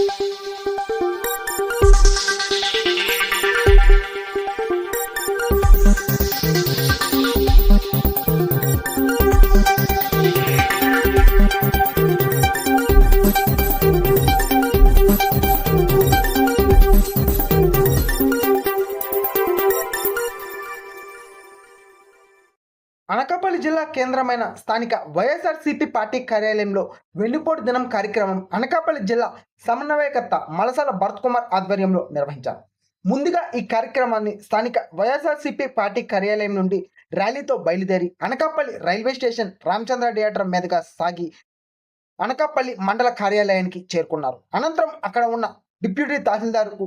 అనకాపల్లి జిల్లా కేంద్రమైన స్థానిక వైఎస్ఆర్సీపీ పార్టీ కార్యాలయంలో వెన్నుపోటు దినం కార్యక్రమం అనకాపల్లి జిల్లా సమన్వయకర్త మలసాల భరత్ కుమార్ ఆధ్వర్యంలో నిర్వహించారు. ముందుగా ఈ కార్యక్రమాన్ని స్థానిక వైఎస్ఆర్సీపీ పార్టీ కార్యాలయం నుండి ర్యాలీతో బయలుదేరి Anakapalli railway station Ramachandra theatre మీదుగా సాగి అనకాపల్లి మండల కార్యాలయానికి చేరుకున్నారు. అనంతరం అక్కడ ఉన్న డిప్యూటీ తహసీల్దార్కు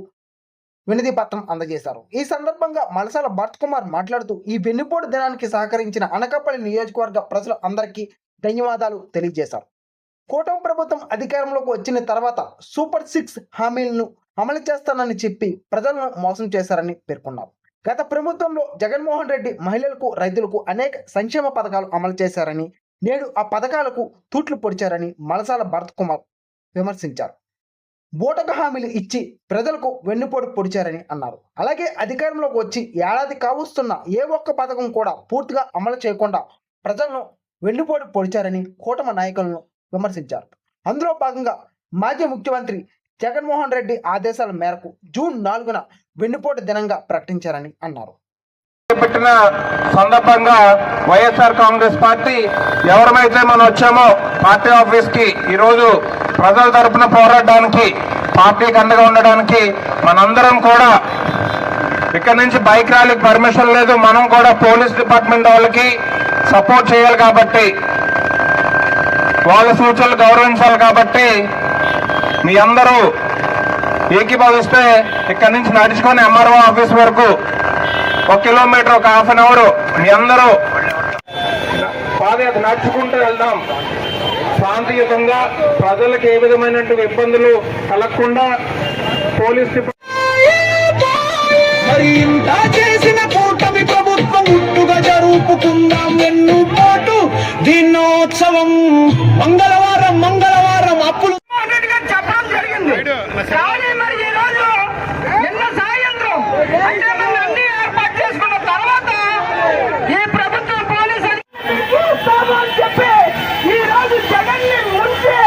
వినతి పత్రం అందజేశారు. ఈ సందర్భంగా మలసాల భరత్ కుమార్ మాట్లాడుతూ ఈ వెన్నుపోటు దినానికి సహకరించిన అనకాపల్లి నియోజకవర్గ ప్రజలు అందరికీ ధన్యవాదాలు తెలియజేశారు. కూటమి ప్రభుత్వం అధికారంలోకి వచ్చిన తర్వాత సూపర్ సిక్స్ హామీలను అమలు చేస్తానని చెప్పి ప్రజలను మోసం చేశారని పేర్కొన్నారు. గత ప్రభుత్వంలో జగన్మోహన్ రెడ్డి మహిళలకు రైతులకు అనేక సంక్షేమ పథకాలు అమలు చేశారని నేడు ఆ పథకాలకు తూట్లు పొడిచారని మలసాల భరత్ కుమార్ విమర్శించారు. బూటక హామీలు ఇచ్చి ప్రజలకు వెన్నుపోటు పొడిచారని అన్నారు. అలాగే అధికారంలోకి వచ్చి ఏడాది కావస్తున్న ఏ ఒక్క పథకం కూడా పూర్తిగా అమలు చేయకుండా ప్రజలను వెన్నుపోటు పొడిచారని కూటమి నాయకులను విమర్శించారు. అందులో భాగంగా మాజీ ముఖ్యమంత్రి జగన్మోహన్ రెడ్డి ఆదేశాల మేరకు జూన్ నాలుగున వెన్నుపోటు దినంగా ప్రకటించారని అన్నారు. పెట్టిన సందర్భంగా వైఎస్ఆర్ కాంగ్రెస్ పార్టీ ఎవరమైతే మనం వచ్చామో పార్టీ ఆఫీస్కి ఈరోజు ప్రజల తరపున పోరాడడానికి పార్టీకి అండగా ఉండడానికి మనందరం కూడా ఇక్కడ నుంచి బైక్ ర్యాలీకి పర్మిషన్ లేదు. మనం కూడా పోలీస్ డిపార్ట్మెంట్ వాళ్ళకి సపోర్ట్ చేయాలి కాబట్టి వాళ్ళ సూచనలు గౌరవించాలి కాబట్టి మీ అందరూ ఏకీభవిస్తే ఇక్కడ నుంచి నడుచుకొని ఎంఆర్ఓ ఆఫీస్ వరకు ఒక కిలోమీటర్ ఒక హాఫ్ అన్ అవర్. మీ అందరూ పాదయాత్ర నడుచుకుంటూ వెళ్దాం. శాంతియుతంగా ప్రజలకు ఏ విధమైనటువంటి ఇబ్బందులు కలగకుండా పోలీస్ మరి ఇంత చేసిన కూటమి ప్రభుత్వం గుట్టుగా జరుపుకుందాం వెన్నుపోటు దినోత్సవం మంగళవారం అప్పులు అన్నట్టుగా చెప్పడం జరిగింది కానీ మరి ఈ రోజు నిన్న సాయంత్రం అంటే మనం అన్ని ఏర్పాటు చేసుకున్న తర్వాత ఈ ప్రభుత్వం పోలీసు అధికారులు చూస్తామని చెప్పి ఈ రోజు జగన్ని ముంచి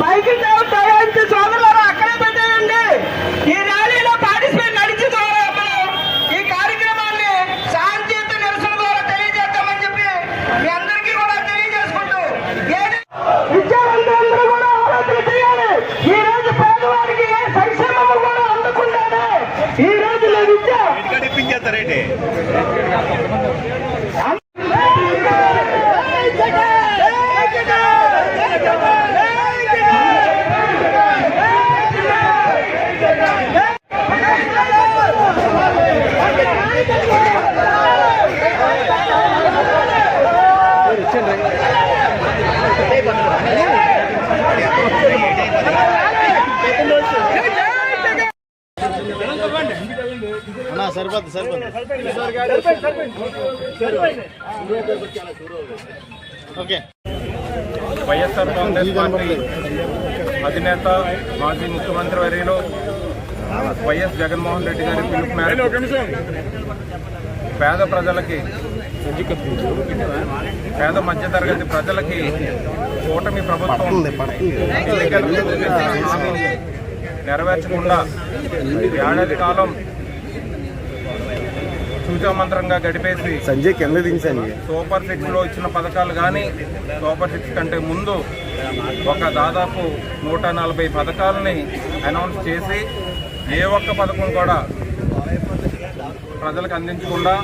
బైక్ తయారించి సోదరులారా అక్కడే పెట్టేయండి ఈ ర్యాలీలో పార్టిసిపేట్ నడిచి ద్వారా మనం ఈ కార్యక్రమాన్ని శాంతియుత నిరసన ద్వారా తెలియజేద్దామని చెప్పి మీ అందరికీ కూడా తెలియజేసుకుంటూ ఏది- విద్యావంతులందరూ కూడా ఆలోచన చేయాలి ఈ రోజు పేదవాడికి ఏ సంక్షేమము కూడా అందకుండానే ఈ రోజు నేను విద్య వైఎస్ఆర్ కాంగ్రెస్ పార్టీ అధినేత మాజీ ముఖ్యమంత్రి వర్యులు వైఎస్ జగన్మోహన్ రెడ్డి గారి పిలుపు మేరకు పేద ప్రజలకి పేద మధ్యతరగతి ప్రజలకి కూటమి ప్రభుత్వం ఎన్నికల నెరవేర్చకుండా ఏడాది కాలం సూచమంత్రంగా గడిపేసి సంజయ్ కింద దించాను సూపర్ సిక్స్లో ఇచ్చిన పథకాలు కానీ సూపర్ సిక్స్ కంటే ముందు ఒక దాదాపు నూట నలభై పథకాలని అనౌన్స్ చేసి ఏ ఒక్క పథకం కూడా ప్రజలకు అందించకుండా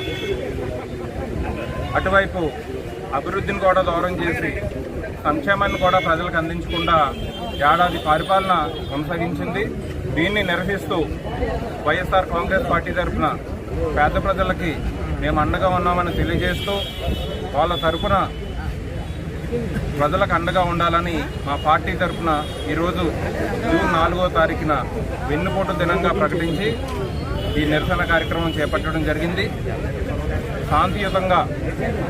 అటువైపు అభివృద్ధిని కూడా దూరం చేసి సంక్షేమాన్ని కూడా ప్రజలకు అందించకుండా ఏడాది పరిపాలన కొనసాగించింది. దీన్ని నిరసిస్తూ వైఎస్ఆర్ కాంగ్రెస్ పార్టీ తరఫున పేద ప్రజలకి మేము అండగా ఉన్నామని తెలియజేస్తూ వాళ్ళ తరఫున ప్రజలకు అండగా ఉండాలని మా పార్టీ తరఫున ఈరోజు జూన్ నాలుగో తారీఖున వెన్నుపోటు దినంగా ప్రకటించి ఈ నిరసన కార్యక్రమం చేపట్టడం జరిగింది. శాంతియుతంగా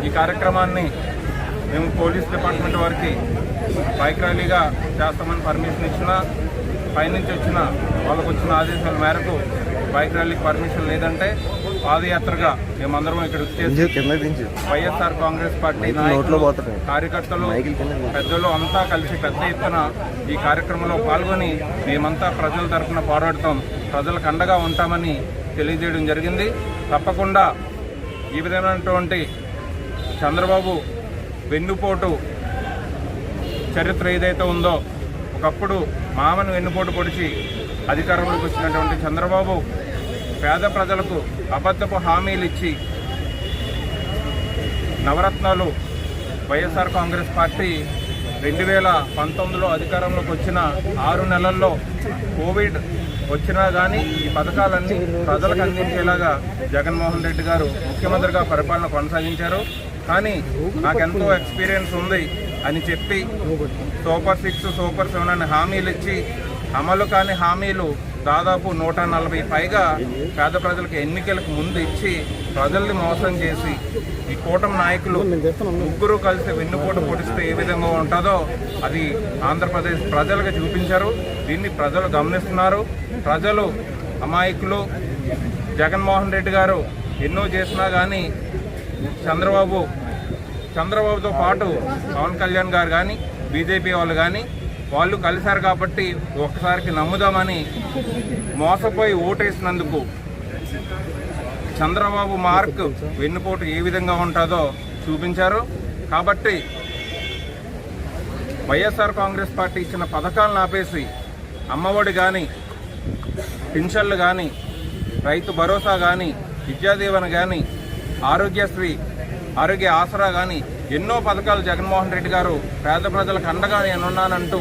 ఈ కార్యక్రమాన్ని మేము పోలీస్ డిపార్ట్మెంట్ వారికి బైక్ ర్యాలీగా చేస్తామని పర్మిషన్ ఇచ్చిన పైనుంచి వచ్చిన వాళ్ళకు వచ్చిన ఆదేశాల మేరకు బైక్ ర్యాలీకి పర్మిషన్ లేదంటే పాదయాత్రగా మేమందరం ఇక్కడ వైఎస్ఆర్ కాంగ్రెస్ పార్టీ కార్యకర్తలు పెద్దలు అంతా కలిసి పెద్ద ఎత్తున ఈ కార్యక్రమంలో పాల్గొని మేమంతా ప్రజల తరఫున పోరాడతాం. ప్రజలకు అండగా ఉంటామని తెలియజేయడం జరిగింది. తప్పకుండా ఈ విధమైనటువంటి చంద్రబాబు వెన్నుపోటు చరిత్ర ఏదైతే ఉందో ఒకప్పుడు మామను వెన్నుపోటు పొడిచి అధికారంలోకి వచ్చినటువంటి చంద్రబాబు పేద ప్రజలకు అబద్ధపు హామీలు ఇచ్చి నవరత్నాలు వైఎస్ఆర్ కాంగ్రెస్ పార్టీ రెండు వేల పంతొమ్మిదిలో అధికారంలోకి వచ్చిన ఆరు నెలల్లో కోవిడ్ వచ్చినా కానీ ఈ పథకాలన్నీ ప్రజలకు అందించేలాగా జగన్మోహన్ రెడ్డి గారు ముఖ్యమంత్రిగా పరిపాలన కొనసాగించారు. కానీ నాకెంతో ఎక్స్పీరియన్స్ ఉంది అని చెప్పి సూపర్ సిక్స్ సూపర్ సెవెన్ అని హామీలు ఇచ్చి అమలు కాని హామీలు దాదాపు నూట నలభై పైగా పేద ప్రజలకు ఎన్నికలకు ముందు ఇచ్చి ప్రజల్ని మోసం చేసి ఈ కూటమి నాయకులు ముగ్గురు కలిసి వెన్నుపోటు పొడిస్తే ఏ విధంగా ఉంటుందో అది ఆంధ్రప్రదేశ్ ప్రజలకు చూపించారు. దీన్ని ప్రజలు గమనిస్తున్నారు. ప్రజలు అమాయకులు. జగన్మోహన్ రెడ్డి గారు ఎన్నో చేసినా కానీ చంద్రబాబు చంద్రబాబుతో పాటు పవన్ కళ్యాణ్ గారు కానీ బీజేపీ వాళ్ళు కానీ వాళ్ళు కలిశారు కాబట్టి ఒక్కసారికి నమ్ముదామని మోసపోయి ఓటేసినందుకు చంద్రబాబు మార్క్ వెన్నుపోటు ఏ విధంగా ఉంటుందో చూపించారు. కాబట్టి వైఎస్ఆర్ కాంగ్రెస్ పార్టీ ఇచ్చిన పథకాలను ఆపేసి అమ్మఒడి కానీ పింఛన్లు కానీ రైతు భరోసా కానీ విద్యాదీవన కానీ ఆరోగ్యశ్రీ ఆరోగ్య ఆసరా కానీ ఎన్నో పథకాలు జగన్మోహన్ రెడ్డి గారు పేద ప్రజలకు అండగా నేనున్నానంటూ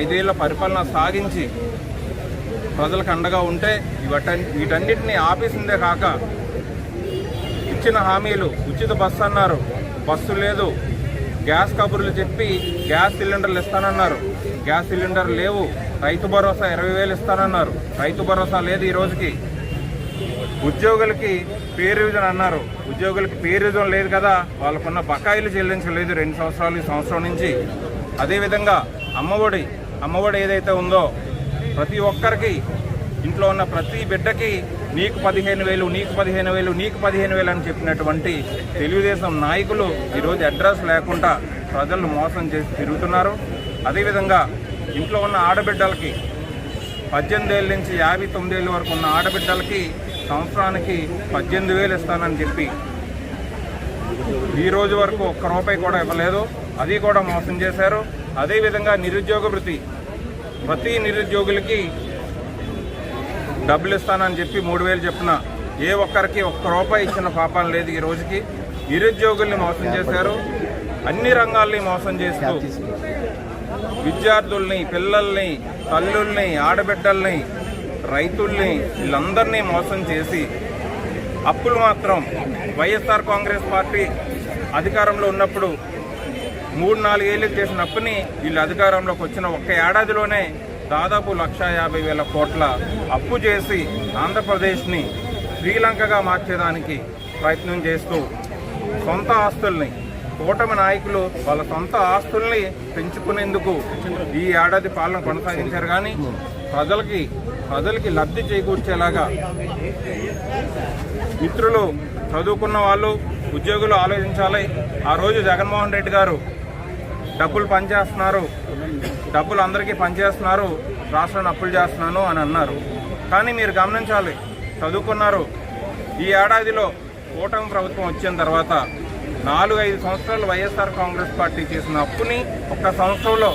ఐదేళ్ళ పరిపాలన సాగించి ప్రజలకు అండగా ఉంటే ఇవట వీటన్నిటిని ఆపేసిందే కాక ఇచ్చిన హామీలు ఉచిత బస్సు అన్నారు. బస్సు లేదు. గ్యాస్ కబుర్లు చెప్పి గ్యాస్ సిలిండర్లు ఇస్తానన్నారు. గ్యాస్ సిలిండర్ లేవు. రైతు భరోసా ఇరవై వేలు ఇస్తానన్నారు. రైతు భరోసా లేదు ఈ రోజుకి. ఉద్యోగులకి పే రివిజన్ అన్నారు. ఉద్యోగులకి పే రివిజన్ లేదు కదా. వాళ్ళకున్న బకాయిలు చెల్లించలేదు రెండు సంవత్సరాలు ఈ సంవత్సరం నుంచి. అదేవిధంగా అమ్మఒడి అమ్మఒడి ఏదైతే ఉందో ప్రతి ఒక్కరికి ఇంట్లో ఉన్న ప్రతి బిడ్డకి నీకు పదిహేను వేలు నీకు పదిహేను వేలు నీకు పదిహేను వేలు అని చెప్పినటువంటి తెలుగుదేశం నాయకులు ఈరోజు అడ్రస్ లేకుండా ప్రజలను మోసం చేసి తిరుగుతున్నారు. అదేవిధంగా ఇంట్లో ఉన్న ఆడబిడ్డలకి పద్దెనిమిది ఏళ్ళ నుంచి యాభై తొమ్మిది ఏళ్ళ వరకు ఉన్న ఆడబిడ్డలకి సంవత్సరానికి పద్దెనిమిది వేలు ఇస్తానని చెప్పి ఈ రోజు వరకు ఒక్క రూపాయి కూడా ఇవ్వలేదు. అది కూడా మోసం చేశారు. అదేవిధంగా నిరుద్యోగ వృత్తి. ప్రతి నిరుద్యోగులకి డబ్బులు ఇస్తానని చెప్పి మూడు వేలు చెప్పిన ఏ ఒక్కరికి ఒక్క రూపాయి ఇచ్చిన పాపం లేదు ఈ రోజుకి. నిరుద్యోగుల్ని మోసం చేశారు. అన్ని రంగాల్ని మోసం చేస్తూ విద్యార్థుల్ని పిల్లల్ని తల్లుల్ని ఆడబిడ్డల్ని రైతుల్ని వీళ్ళందరినీ మోసం చేసి అప్పులు మాత్రం వైఎస్ఆర్ కాంగ్రెస్ పార్టీ అధికారంలో ఉన్నప్పుడు మూడు నాలుగేళ్ళు చేసిన అప్పుని వీళ్ళు అధికారంలోకి వచ్చిన ఒక్క ఏడాదిలోనే దాదాపు లక్ష యాభై వేల కోట్ల అప్పు చేసి ఆంధ్రప్రదేశ్ని శ్రీలంకగా మార్చేదానికి ప్రయత్నం చేస్తూ సొంత ఆస్తుల్ని కూటమి నాయకులు వాళ్ళ సొంత ఆస్తుల్ని పెంచుకునేందుకు ఈ ఏడాది పాలన కొనసాగించారు. కానీ ప్రజలకి ప్రజలకి లబ్ధి చేకూర్చేలాగా మిత్రులు చదువుకున్న వాళ్ళు ఉద్యోగులు ఆలోచించాలి. ఆ రోజు జగన్మోహన్ రెడ్డి గారు డబ్బులు పనిచేస్తున్నారు. డబ్బులు అందరికీ పనిచేస్తున్నారు. రాష్ట్రాన్ని అప్పులు చేస్తున్నాను అని అన్నారు. కానీ మీరు గమనించాలి చదువుకున్నారు. ఈ ఏడాదిలో కూటమి ప్రభుత్వం వచ్చిన తర్వాత నాలుగు ఐదు సంవత్సరాలు వైఎస్ఆర్ కాంగ్రెస్ పార్టీ చేసిన అప్పుని ఒక్క సంవత్సరంలో